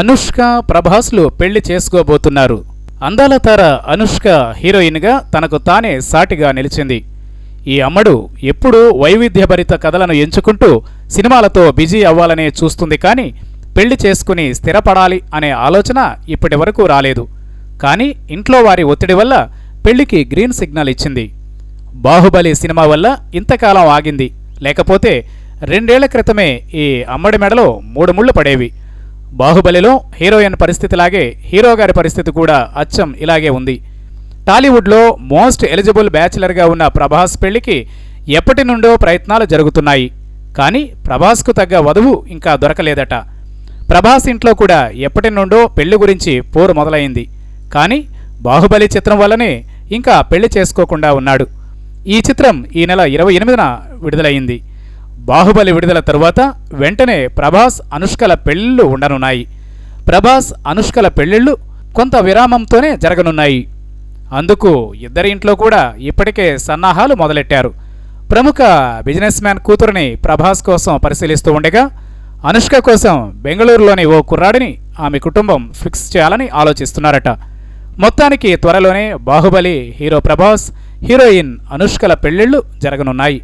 అనుష్క ప్రభాస్లు పెళ్ళి చేసుకోబోతున్నారు. అందాల తార అనుష్క హీరోయిన్గా తనకు తానే సాటిగా నిలిచింది. ఈ అమ్మడు ఎప్పుడూ వైవిధ్యభరిత కథలను ఎంచుకుంటూ సినిమాలతో బిజీ అవ్వాలనే చూస్తుంది కానీ పెళ్ళి చేసుకుని స్థిరపడాలి అనే ఆలోచన ఇప్పటి వరకు రాలేదు. కానీ ఇంట్లో వారి ఒత్తిడి వల్ల పెళ్ళికి గ్రీన్ సిగ్నల్ ఇచ్చింది. బాహుబలి సినిమా వల్ల ఇంతకాలం ఆగింది. లేకపోతే రెండేళ్ళ క్రితమే ఈ అమ్మడి మెడలో మూడు ముళ్ళు పడేవి. బాహుబలిలో హీరోయిన్ పరిస్థితిలాగే హీరో గారి పరిస్థితి కూడా అచ్చం ఇలాగే ఉంది. టాలీవుడ్లో మోస్ట్ ఎలిజిబుల్ బ్యాచిలర్గా ఉన్న ప్రభాస్ పెళ్ళికి ఎప్పటి నుండో ప్రయత్నాలు జరుగుతున్నాయి. కానీ ప్రభాస్కు తగ్గ వధువు ఇంకా దొరకలేదట. ప్రభాస్ ఇంట్లో కూడా ఎప్పటి నుండో పెళ్ళి గురించి పోరు మొదలైంది. కానీ బాహుబలి చిత్రం వల్లనే ఇంకా పెళ్ళి చేసుకోకుండా ఉన్నాడు. ఈ చిత్రం ఈ నెల ఇరవై ఎనిమిదిన విడుదలైంది. బాహుబలి విడుదల తరువాత వెంటనే ప్రభాస్ అనుష్కల పెళ్ళిళ్ళు ఉండనున్నాయి. ప్రభాస్ అనుష్కల పెళ్ళిళ్ళు కొంత విరామంతోనే జరగనున్నాయి. అందుకు ఇద్దరి ఇంట్లో కూడా ఇప్పటికే సన్నాహాలు మొదలెట్టారు. ప్రముఖ బిజినెస్ మ్యాన్ కూతురుని ప్రభాస్ కోసం పరిశీలిస్తూ ఉండగా అనుష్క కోసం బెంగళూరులోని ఓ కుర్రాడిని ఆమె కుటుంబం ఫిక్స్ చేయాలని ఆలోచిస్తున్నారట. మొత్తానికి త్వరలోనే బాహుబలి హీరో ప్రభాస్ హీరోయిన్ అనుష్కల పెళ్ళిళ్ళు జరగనున్నాయి.